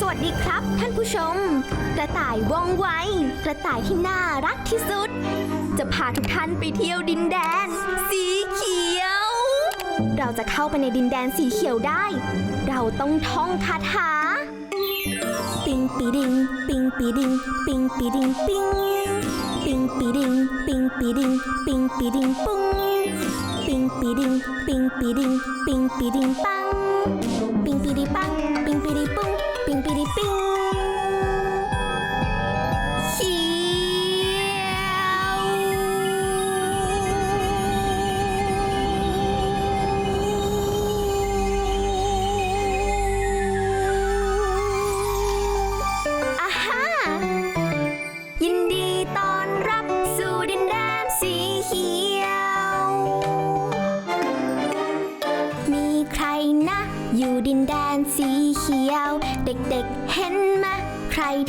สวัสดีครับท่านผู้ชม กระต่ายว่องไว กระต่ายที่น่ารักที่สุด จะพาทุกท่านไปเที่ยวดินแดน สีเขียว เราจะเข้าไปในดินแดนสีเขียวได้ เราต้องท่องคาถา ปิงปีดิง ปิงปีดิง ปิงปีดิงปิง ปิงปีดิง ปิงปีดิง ปิงปีดิงปุ้ง ปิงปีดิง ปิงปีดิง ปิงปีดิงปัง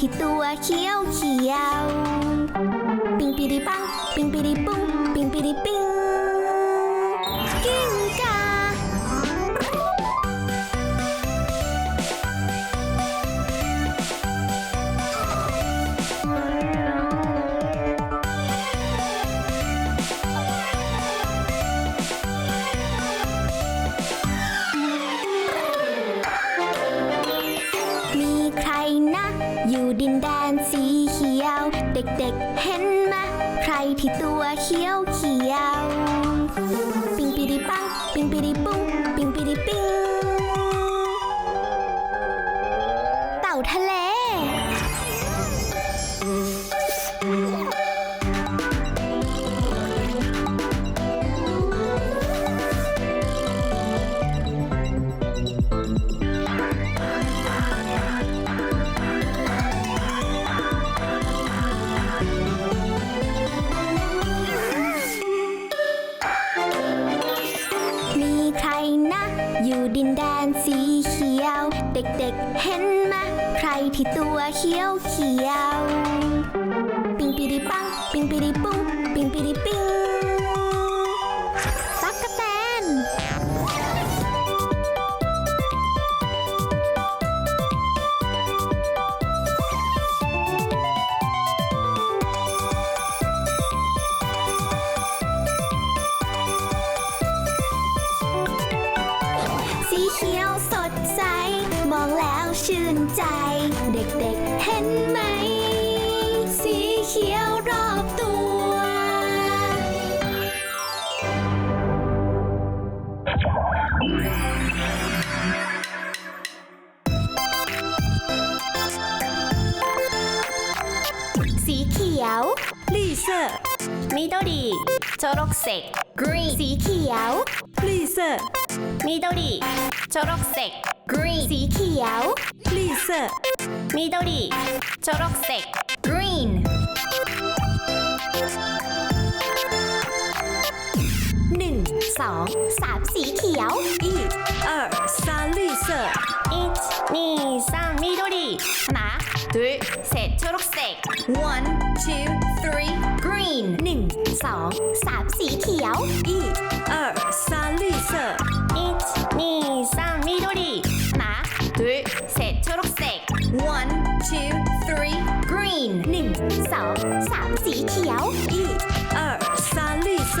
ที่ตัวเขียวเขียว ชื่นใจ เด็กๆเห็นไหม สีเขียวรอบตัว สีเขียว 绿色、绿초록색 green สีเขียว 绿色、绿초록색 green สีเขียว 绿色、绿초록색 green หนึ่งสองสามสีเขียว 一、二、三，绿色。 1 2 3绿하나 둘셋초록색 One, two, three. green หนึ่งสองสามสีเขียว 一、二、三，绿色。 green หนึ่งสองสามสีเขียว 一、二、三，绿色。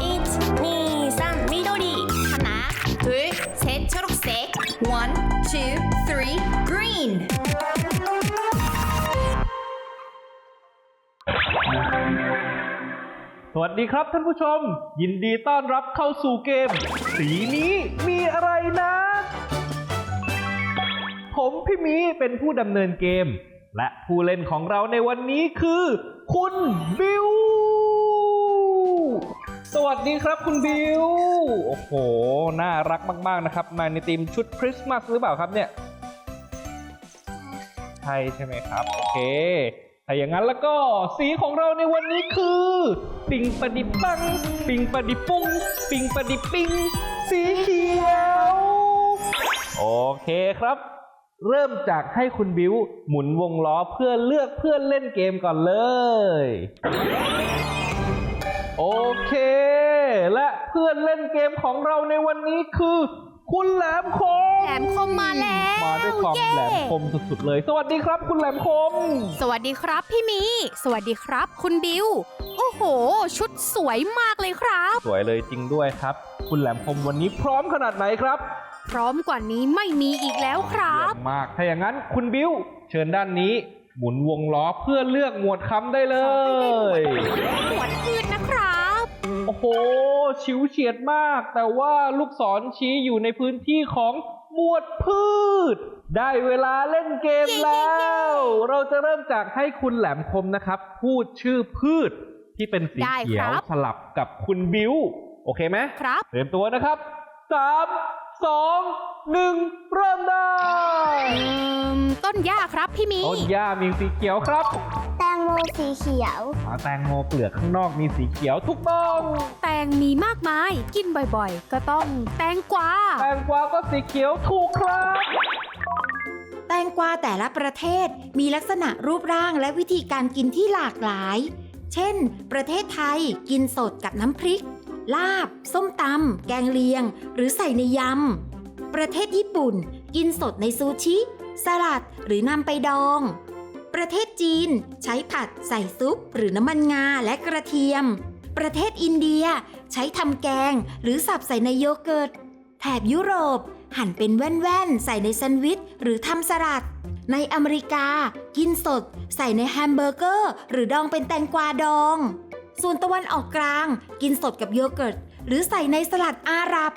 1 2 3绿하나 둘셋초록색 One, two, three. green สวัสดีครับท่านผู้ชม ยินดีต้อนรับเข้าสู่เกม สีนี้มีอะไรนะ ผมพี่หมีเป็นผู้ดำเนินเกม และผู้เล่นของเราในวันนี้คือ คุณบิว สวัสดีครับคุณบิว โอ้โห น่ารักมาก ๆ นะครับ มาในธีมชุดคริสต์มาสหรือเปล่าครับเนี่ย ใช่ใช่ไหมครับ โอเค ถ้าอย่างนั้นแล้วก็สีของเราในวันนี้คือ ปิงปะดิปัง ปิงปะดิปุ้ง ปิงปะดิปิง สีเขียว โอเคครับ เริ่มจากให้คุณบิวหมุนวงล้อเพื่อเลือกเพื่อนเล่นเกมก่อนเลย โอเค และเพื่อนเล่นเกมของเราในวันนี้คือ คุณแหลมคมมแหลมคมมาแล้วมาด้วยความเย้แหลมคมสุดๆเลย สวัสดีครับ คุณแหลมคม สวัสดีครับพี่มี สวัสดีครับ คุณบิว โอ้โห ชุดสวยมากเลยครับ สวยเลยจริงด้วยครับ คุณแหลมคมวันนี้พร้อมขนาดไหนครับ พร้อมกว่านี้ไม่มีอีกแล้วครับ เยี่ยมมาก ถ้าอย่างนั้นคุณบิวเชิญด้านนี้ หมุนวงล้อเพื่อเลือกหมวดคำได้เลยหมวดพืชนะครับ โอ้โห ชิวเฉียดมาก แต่ว่าลูกศรชี้อยู่ในพื้นที่ของหมวดพืช ได้เวลาเล่นเกมแล้ว เราจะเริ่มจากให้คุณแหลมคมนะครับ พูดชื่อพืชที่เป็นสีได้เขียครัวบสลับกับคุณบิว โอเคไหม ครับ เตรียมตัวนะครับสาม สองหนึ่งเริ่มได้อืมต้นหญ้าครับพี่มีต้นหญ้ามีสีเขียวครับ แตงโมสีเขียวอ่าแตงโมเปลือกข้างนอกมีสีเขียวถูกต้องแตงมีมากมายกินบ่อยๆ ก็ต้องแตงกวาแตงกวาก็สีเขียวถูกครับ แตงกวาแต่ละประเทศมีลักษณะรูปร่างและวิธีการกินที่หลากหลาย เช่น ประเทศไทยกินสดกับน้ำพริก ลาบ ส้มตำแกงเลียง หรือใส่ในยำ ประเทศญี่ปุ่น กินสดในซูชิ สลัดหรือนำไปดอง ประเทศจีนใช้ผัดใส่ซุป หรือน้ำมันงาและกระเทียม ประเทศอินเดียใช้ทำแกง หรือสับใส่ในโยเกิร์ต แถบยุโรป หั่นเป็นแว่นๆใส่ในแซนด์วิช หรือทำสลัด ในอเมริกา กินสด ใส่ในแฮมเบอร์เกอร์ หรือดองเป็นแตงกวาดอง ส่วนตะวันออกกลาง กินสดกับโยเกิร์ต หรือใส่ในสลัดอาหรับ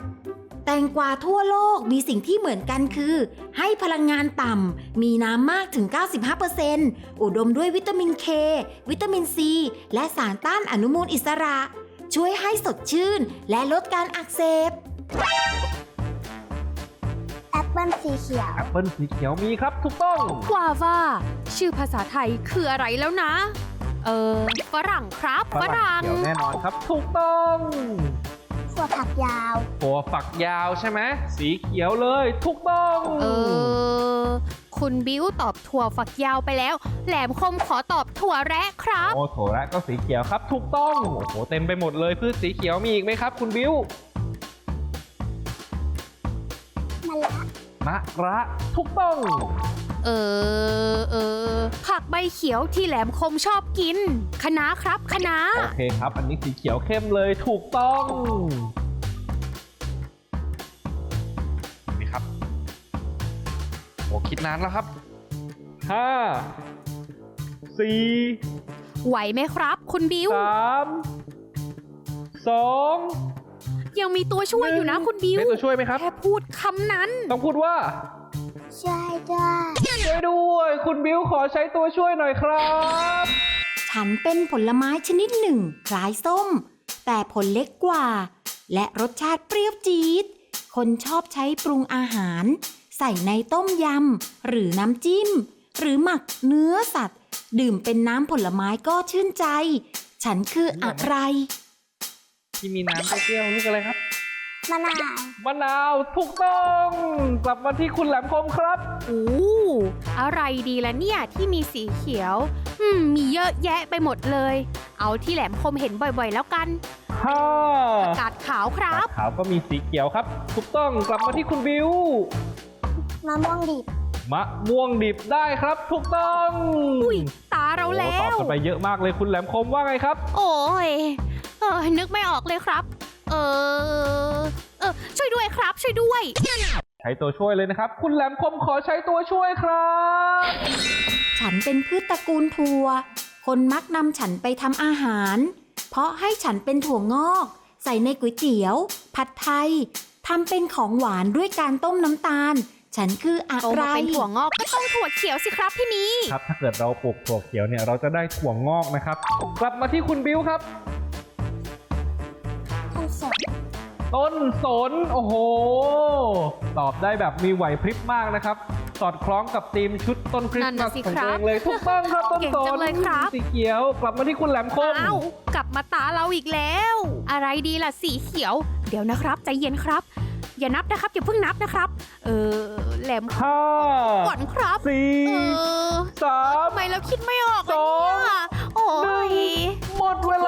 แตงกวาทั่วโลกมีสิ่งที่เหมือนกันคือ ให้พลังงานต่ำ มีน้ำมากถึง 95%อุดมด้วยวิตามินเค วิตามินซี และสารต้านอนุมูลอิสระ ช่วยให้สดชื่น และลดการอักเสบแอปเปิลสีเขียว แอปเปิลสีเขียวมีครับถูกต้อง กวาว่า ชื่อภาษาไทยคืออะไรแล้วนะ เออฝรั่งครับฝรั่งเขียวแน่นอนครับ ถูกต้องถั่วผักยาวตัวฝักยาวใช่ไหมสีเขียวเลย ถูกต้องเออคุณบิวตอบถั่วฝักยาวไปแล้ว แหลมคมขอตอบถั่วแระครับโอโถระก็สีเขียวครับ ถูกต้องโอ้โหเต็มไปหมดเลยพืชสีเขียวมีอีกไหมครับ คุณบิวมะละมะระถูกต้อง เออเออผักใบเขียวที่แหลมคมชอบกินคะน้าครับคะน้าโอเคครับ อันนี้สีเขียวเข้มเลยถูกต้องนี่ครับโอ้คิดนานแล้วครับห้าสี่ไหวไหมครับ คุณบิวสามสองยังมีตัวช่วยอยู่นะคุณบิวเป็นตัวช่วยไหมครับ แค่พูดคำนั้น ต้องพูดว่าช่วยด้วย ช่วยด้วย คุณบิวขอใช้ตัวช่วยหน่อยครับ ฉันเป็นผลไม้ชนิดหนึ่ง คล้ายส้ม แต่ผลเล็กกว่า และรสชาติเปรี้ยวจี๊ด คนชอบใช้ปรุงอาหาร ใส่ในต้มยำ หรือน้ำจิ้ม หรือหมักเนื้อสัตว์ ดื่มเป็นน้ำผลไม้ก็ชื่นใจ ฉันคืออะไร ที่มีน้ำเปรี้ยวๆนี่ก็อะไรครับ มะนาวมะนาวถูกต้อง กลับมาที่คุณแหลมคมครับ โอ้อะไรดีละเนี่ยที่มีสีเขียวอืมมีเยอะแยะไปหมดเลย เอาที่แหลมคมเห็นบ่อยๆ แล้วกันห้าอากาศขาวครับ ขาวก็มีสีเขียวครับ ถูกต้องกลับมาที่คุณบิวมะม่วงดิบมะม่วงดิบได้ครับ ถูกต้องอุ้ยตาเราแล้โอ้ตอบว กันไปเยอะมากเลยคุณแหลมคมว่าไงครับ โอ้ยเออนึกไม่ออกเลยครับ เออเอ ช่วยด้วย ใช้ตัวช่วยเลยนะครับ คุณแหลมคมขอใช้ตัวช่วยครับ ฉันเป็นพืชตระกูลถั่ว คนมักนำฉันไปทำอาหาร เพราะให้ฉันเป็นถั่วงอก ใส่ในก๋วยเตี๋ยว ผัดไทยทำเป็นของหวานด้วยการต้มน้ำตาล ฉันคืออะโตไร มาเป็นถั่วงอกก็ต้องถั่วเขียวสิครับพี่มีครับ ถ้าเกิดเราปลูกถั่วเขียวเนี่ยเราจะได้ถั่วงอกนะครับ กลับมาที่คุณบิวครับต้นสด ต้นสน โอ้โห ตอบได้แบบมีไหวพริบมากนะครับ สอดคล้องกับธีมชุดต้นคริสต์มาสของตัวเองเลยถูกต้องครับต้นเก่งสจันงเลยครับ สีเขียว กลับมาที่คุณแหลมคม อ้าวกลับมาตาเราอีกแล้ว อะไรดีล่ะสีเขียว เดี๋ยวนะครับใจเย็นครับ อย่านับนะครับอย่าเพิ่งนับนะครับ เออแหลมห้าก่อนครับ สี่เออสาม ทำไมเราคิดไม่ออกสอะองเนี่ยโอ้ย หมดเวลาโอ้ย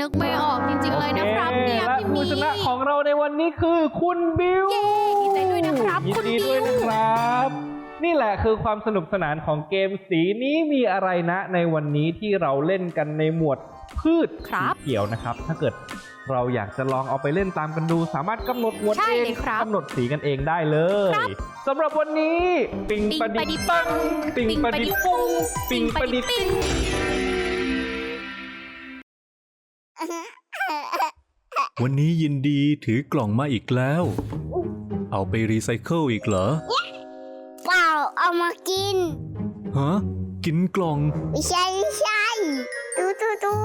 นึกไม่ออกจริงๆเลยนะครับโอเนี่ยและพี่ผู้มีชนะของเราในวันวันนี้คือคุณบิวเย้ดีใจด้วยนะครับยินคุณดีบิด้วยวนะครับ นี่แหละคือความสนุกสนานของเกมสีนี้มีอะไรนะ ในวันนี้ที่เราเล่นกันในหมวดพืชครับสีเขียวนะครับ ถ้าเกิดเราอยากจะลองเอาไปเล่นตามกันดู สามารถกำหนดหมวดใช่เองเลยครับกำหนดสีกันเองได้เลยครับสำหรับวันนี้ ปิงปะดิปังปิงปะดิปุ้งปิงปะดิปิ้ง วันนี้ยินดีถือกล่องมาอีกแล้ว เอาไปรีไซเคิลอีกเหรอ เปล่าเอามากิน ฮะ กินกล่อง ไม่ใช่ไม่ใช่ดูดูดู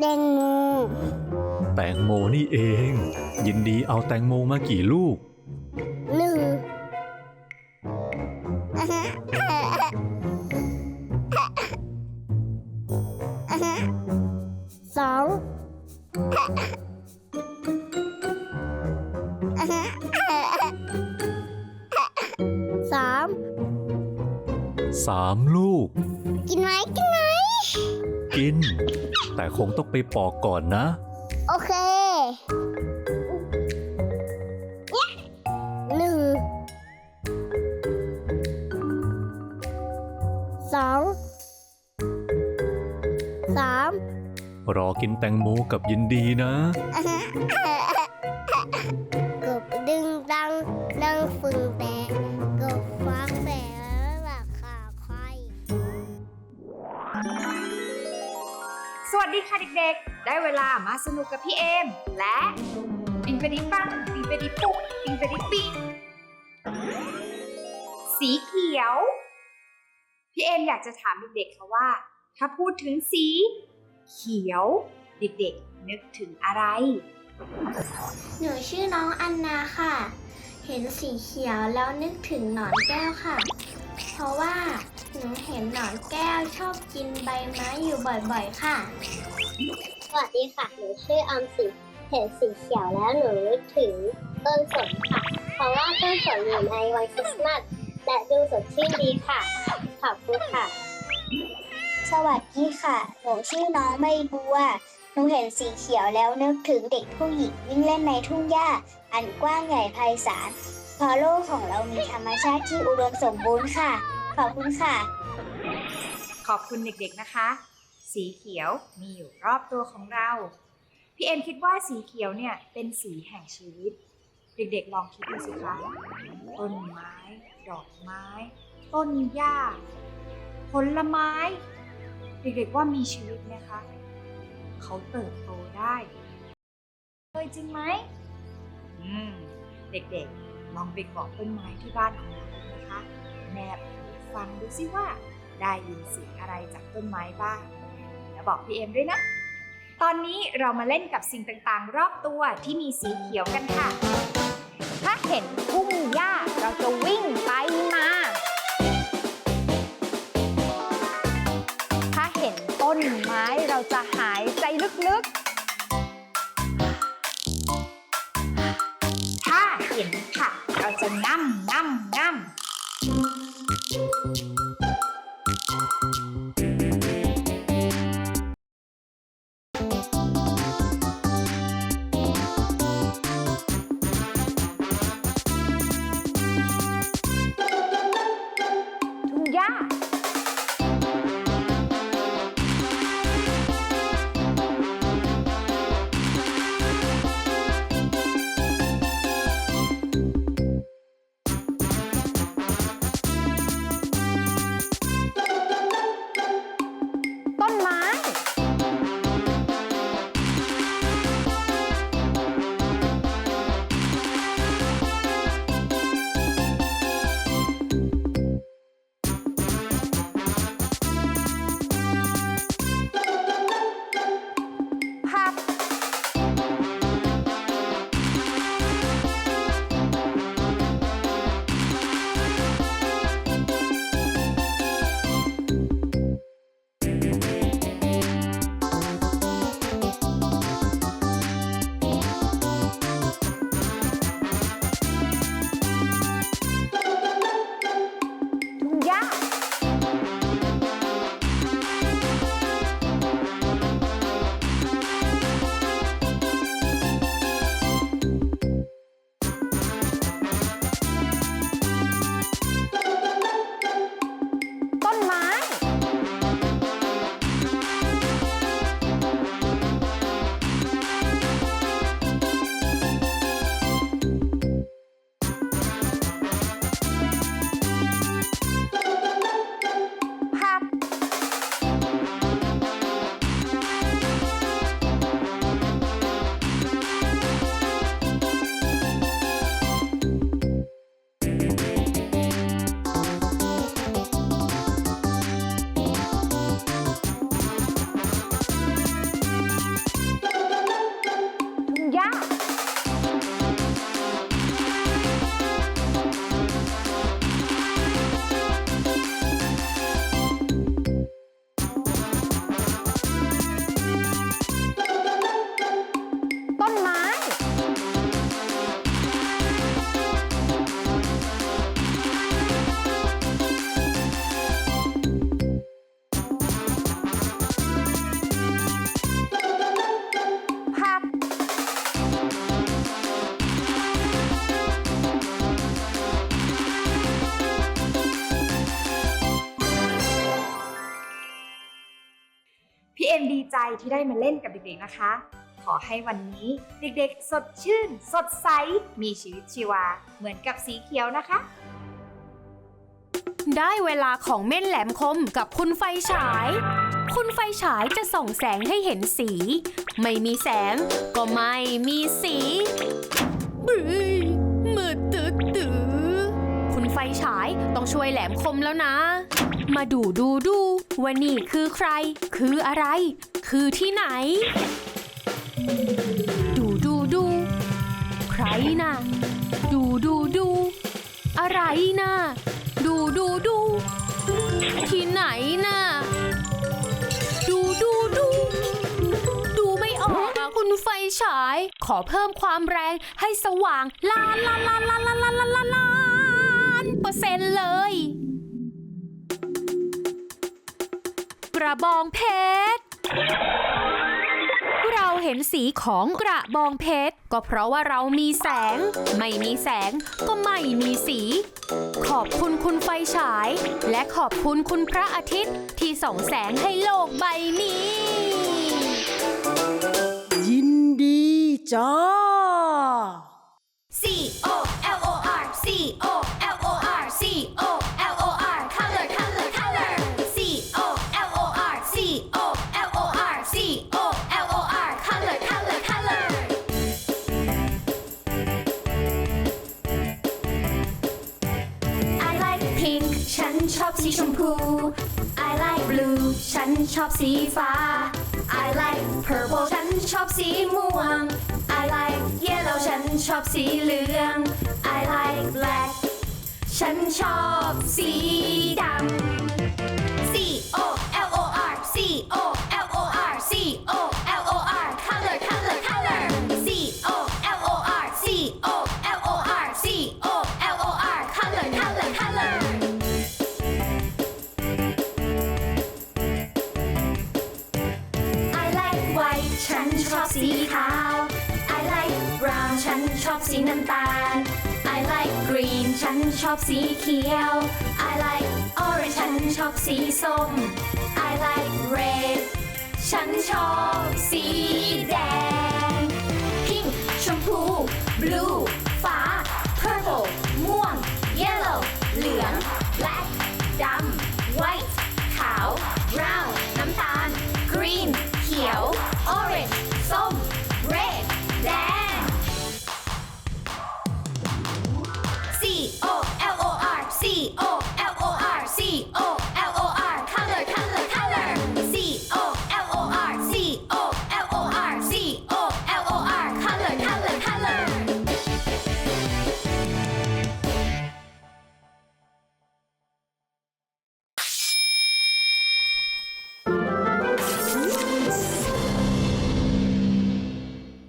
แดงโมแตงโมนี่เอง ยินดีเอาแตงโมมากี่ลูกหนึ่ง สามลูก กินไหมกินไหมกิน แต่คงต้องไปปอกก่อนนะ โอเคหนึ่งสองสามรอกินแตงโมกับยินดีนะ ดีค่ะเด็กๆ ได้เวลามาสนุกกับพี่เอม และปิงปะดิปังปิงปะดิปุ๊งปิงปดิปิงสีเขียว พี่เอมอยากจะถามเด็กๆค่ะว่า ถ้าพูดถึงสี เขียว เด็กๆ นึกถึงอะไร หนูชื่อน้องอันนาค่ะ เห็นสีเขียวแล้วนึกถึงหนอนแก้วค่ะ เพราะว่า หนูเห็นหนอนแก้วชอบกินใบไม้อยู่บ่อยๆ ค่ะ สวัสดีค่ะ หนูชื่อออมสินเห็นสีเขียวแล้วหนูนึกถึงต้นสนค่ะ เพราะว่าต้นสนอยู่ในวันคริสต์มาสและดูสดชื่นดีค่ะ ขอบคุณค่ะ สวัสดีค่ะ หนูชื่อน้องใบบัว หนูเห็นสีเขียวแล้วนึกถึงเด็กผู้หญิงวิ่งเล่นในทุ่งหญ้า อันกว้างใหญ่ไพศาลเพราะโลกของเรามีธรรมชาติที่อุดมสมบูรณ์ค่ะ ขอบคุณค่ะ ขอบคุณเด็กๆนะคะ สีเขียวมีอยู่รอบตัวของเรา พี่เอ็มคิดว่าสีเขียวเนี่ยเป็นสีแห่งชีวิต เด็กๆลองคิดดูสิคะ ต้นไม้ ดอกไม้ ต้นหญ้า ผลไม้ เด็กๆว่ามีชีวิตไหมคะ เขาเติบโตได้เคยจริงไหมอืม เด็กๆ ลองไปเกาะต้นไม้ที่บ้านของเราดูนะคะแนบ ฟังดูสิว่า ได้ยินเสียงอะไรจากต้นไม้บ้าง แล้วบอกพี่เอ็มด้วยนะ ตอนนี้เรามาเล่นกับสิ่งต่างๆ รอบตัวที่มีสีเขียวกันค่ะ ถ้าเห็นทุ่งหญ้าเราจะวิ่งไปมา ถ้าเห็นต้นไม้เราจะหายใจลึกๆ ถ้าเห็นผักเราจะง่ง่ำง่ำ Tchau, tchau. ที่ได้มาเล่นกับเด็กๆนะคะ ขอให้วันนี้เด็กๆ สดชื่น สดใส มีชีวิตชีวา เหมือนกับสีเขียวนะคะ ได้เวลาของเม่นแหลมคมกับคุณไฟฉาย คุณไฟฉายจะส่องแสงให้เห็นสี ไม่มีแสงก็ไม่มีสีบึ้ยมืดตื้อตื้อคุณไฟฉายต้องช่วยแหลมคมแล้วนะ มาดูดูดูว่านี่คือใคร คืออะไร คือที่ไหน ดูดูดู ใครนะดูดูดู อะไรนะดูดูดู ที่ไหนนะดูดูดู ดูไม่ออกอะคุณไฟฉาย ขอเพิ่มความแรงให้สว่างล้านล้านล้านล้านล้านล้านล้านล้านล้านเปอร์เซ็นต์เลยกระบองเพชร เราเห็นสีของกระบองเพชร ก็เพราะว่าเรามีแสง ไม่มีแสงก็ไม่มีสี ขอบคุณคุณไฟฉาย และขอบคุณคุณพระอาทิตย์ที่ส่องแสงให้โลกใบนี้ ยินดีจ้า C O L O ชอบสีฟ้า I like purple ฉันชอบสีม่วง I like yellow ฉันชอบสีเหลือง I like black ฉันชอบสีดำ ชอบสีเขียว I like orange ฉันชอบสีส้ม I like red ฉันชอบสีแดง pink ชมพู blue ฟ้า purple ม่วง yellow เหลือง black ดำ white